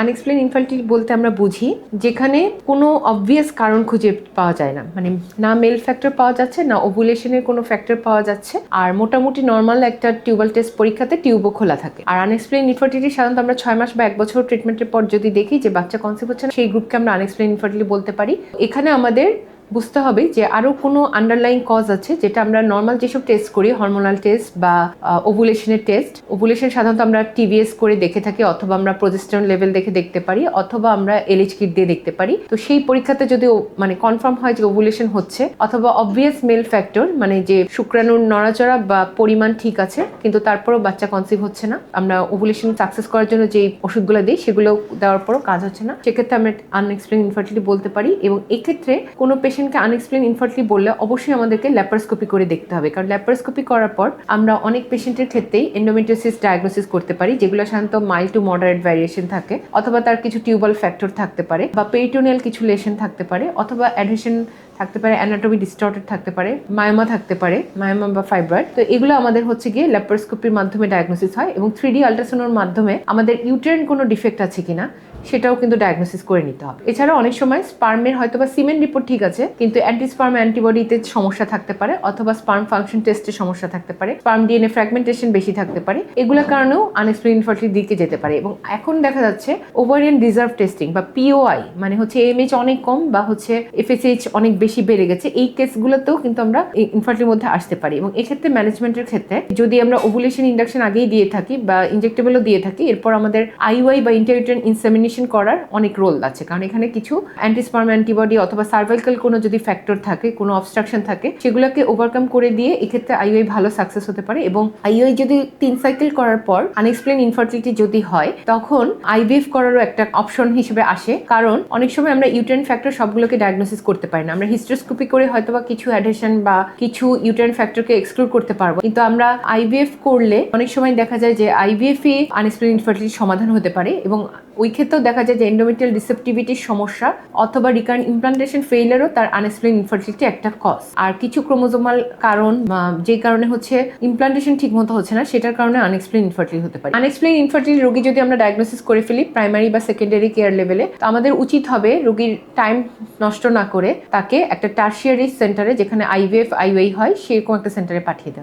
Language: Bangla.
আনএক্সপ্লেন ইনফার্টিলিটি বলতে আমরা বুঝি, যেখানে কোনো অবভিয়াস কারণ খুঁজে পাওয়া যায় না। মানে না মেল ফ্যাক্টর পাওয়া যাচ্ছে, না ওভুলেশনের কোনো ফ্যাক্টর পাওয়া যাচ্ছে। আর মোটামুটি নর্মাল একটা টিউবাল টেস্ট পরীক্ষাতে টিউবও খোলা থাকে। আর আনএক্সপ্লেন ইনফার্টিলিটি সাধারণত আমরা ছয় মাস বা এক বছর ট্রিটমেন্টের পর যদি দেখি যে বাচ্চা কনসেপ্ট হচ্ছে না, সেই গ্রুপকে আমরা আনএক্সপ্লেন ইনফার্টিলিটি বলতে পারি। এখানে আমাদের বুঝতে হবে যে আরও কোনো আন্ডারলাইন কজ আছে যেটা আমরা নর্মাল যেসব টেস্ট করি হরমোনাল টেস্ট বা ওভুলেশনের টেস্ট ওভুলেশন সাধারণত আমরা টিভিএস করে দেখে থাকি অথবা আমরা প্রজেস্টরন লেভেল দেখে দেখতে পারি অথবা আমরা এলএইচ কিট দিয়ে দেখতে পারি। তো সেই পরীক্ষাতে যদি মানে কনফার্ম হয় যে ওভুলেশন হচ্ছে অথবা অবভিয়াস মেল ফ্যাক্টর মানে যে শুক্রাণুর নড়াচড়া বা পরিমাণ ঠিক আছে, কিন্তু তারপরও বাচ্চা কনসিভ হচ্ছে না, আমরা ওভুলেশন সাকসেস করার জন্য যে ওষুধগুলো দিই সেগুলো দেওয়ার পরও কাজ হচ্ছে না। সেক্ষেত্রে আমরা আনএক্সপ্লেন ইনফার্টিলিটি বলতে পারি এবং এক্ষেত্রে কোনো পেশেন্টকে আনএক্সপ্লেন ইনফার্টলি বললে অবশ্যই আমাদেরকে ল্যাপারোস্কোপি করে দেখতে হবে। কারণ ল্যাপারস্কোপি করার পর আমরা অনেক পেশেন্টের ক্ষেত্রেই এন্ডোমেটোসিস ডায়াগনোসিস করতে পারি, যেগুলো সাধারণত মাইল্ড টু মডারেট ভ্যারিয়েশন থাকে, অথবা তার কিছু টিউবাল ফ্যাক্টর থাকতে পারে, বা পেরিটোনিয়াল কিছু লেশন থাকতে পারে, অথবা অ্যাডহেশন থাকতে পারে অ্যানাটমি ডিস্টর্টেড থাকতে পারে মায়োমা থাকতে পারে মায়োমা বা ফাইব্রয়েড তো এগুলো আমাদের হচ্ছে গিয়ে ল্যাপারোস্কোপির মাধ্যমে ডায়াগনোসিস হয় এবং থ্রি ডি আলট্রাসাউন্ডের মাধ্যমে আমাদের ইউটেরিন কোনো ডিফেক্ট আছে কিনা, সেটাও কিন্তু ডায়াগনোসিস করে নিতে হবে। এছাড়া অনেক সময় স্পার্মের হয়তো বা সিমেন্ট রিপোর্ট ঠিক আছে, কিন্তু অ্যান্টি স্পার্ম অ্যান্টিবডিতে সমস্যা থাকতে পারে অথবা স্পার্ম ফাংশন টেস্টে সমস্যা থাকতে পারে স্পার্ম ডিএনএ ফ্র্যাগমেন্টেশন বেশি থাকতে পারে, এগুলোর কারণেও আনএক্সপ্লেন ইনফার্টিলিটি দিকে যেতে পারে। এবং এখন দেখা যাচ্ছে ওভারিয়ান রিজার্ভ টেস্টিং বা পিওআই মানে হচ্ছে এমএইচ অনেক কম বা হচ্ছে এফএসএইচ অনেক বেশি বেড়ে গেছে, এই কেসগুলোতেও কিন্তু আমরা ইনফার্টিলির মধ্যে আসতে পারি। এবং এক্ষেত্রে ম্যানেজমেন্টের ক্ষেত্রে যদি আমরা ওভুলেশন ইন্ডাকশন আগেই দিয়ে থাকি বা ইনজেক্টেবলও দিয়ে থাকি, এরপর আমাদের আইওয়াই বা ইন্টারভিউটেন ইনসেমিনেশন করার অনেক রোল আছে। কারণ এখানে কিছু অ্যান্টিস্পার্ম অ্যান্টিবডি অথবা সার্ভাইকাল কোনো যদি ফ্যাক্টর থাকে, কোনো অবস্ট্রাকশন থাকে, সেগুলোকে ওভারকাম করে দিয়ে এক্ষেত্রে আইওআই ভালো সাকসেস হতে পারে। এবং আইওআই যদি তিন সাইকেল করার পর আনএক্সপ্লেন ইনফার্টিলিটি যদি হয়, তখন আইভিএফ করারও একটা অপশন হিসেবে আসে। কারণ অনেক সময় আমরা ইউটেন ফ্যাক্টর সবগুলোকে ডায়াগনোসিস করতে পারি না। আমরা হিস্ট্রোস্কোপি করে হয়তো বা কিছু অ্যাডেশন বা কিছু ইউটেন ফ্যাক্টরকে এক্সক্লুড করতে পারব। কিন্তু আমরা আইভিএফ করলে অনেক সময় দেখা যায় যে আইভিএফ এ আনএক্সপ্লেন ইনফার্টিলিটি সমাধান হতে পারে এবং ওই ক্ষেত্রেও দেখা যায় যে এন্ডোমেট্রিয়াল রিসেপটিভিটির সমস্যা অথবা রিকার্ন ইমপ্লান্টেশন ফেইলারও তার আনএক্সপ্লেন ইনফার্টিলিটি একটা কজ আর কিছু ক্রোমোজোমাল কারণ যে কারণে হচ্ছে ইমপ্লান্টেশন ঠিক মতো হচ্ছে না, সেটার কারণে আনএক্সপ্লেন ইনফার্টিলিটি হতে পারে। আনএক্সপ্লেন ইনফার্টিলিটি রোগী যদি আমরা ডায়াগনোসিস করে ফেলি প্রাইমারি বা সেকেন্ডারি কেয়ার লেভেলে তো আমাদের উচিত হবে রোগীর টাইম নষ্ট না করে তাকে একটা টার্সিয়ারি সেন্টারে যেখানে আইভিএফ আইওয়াই হয় সেরকম একটা সেন্টারে পাঠিয়ে দেওয়া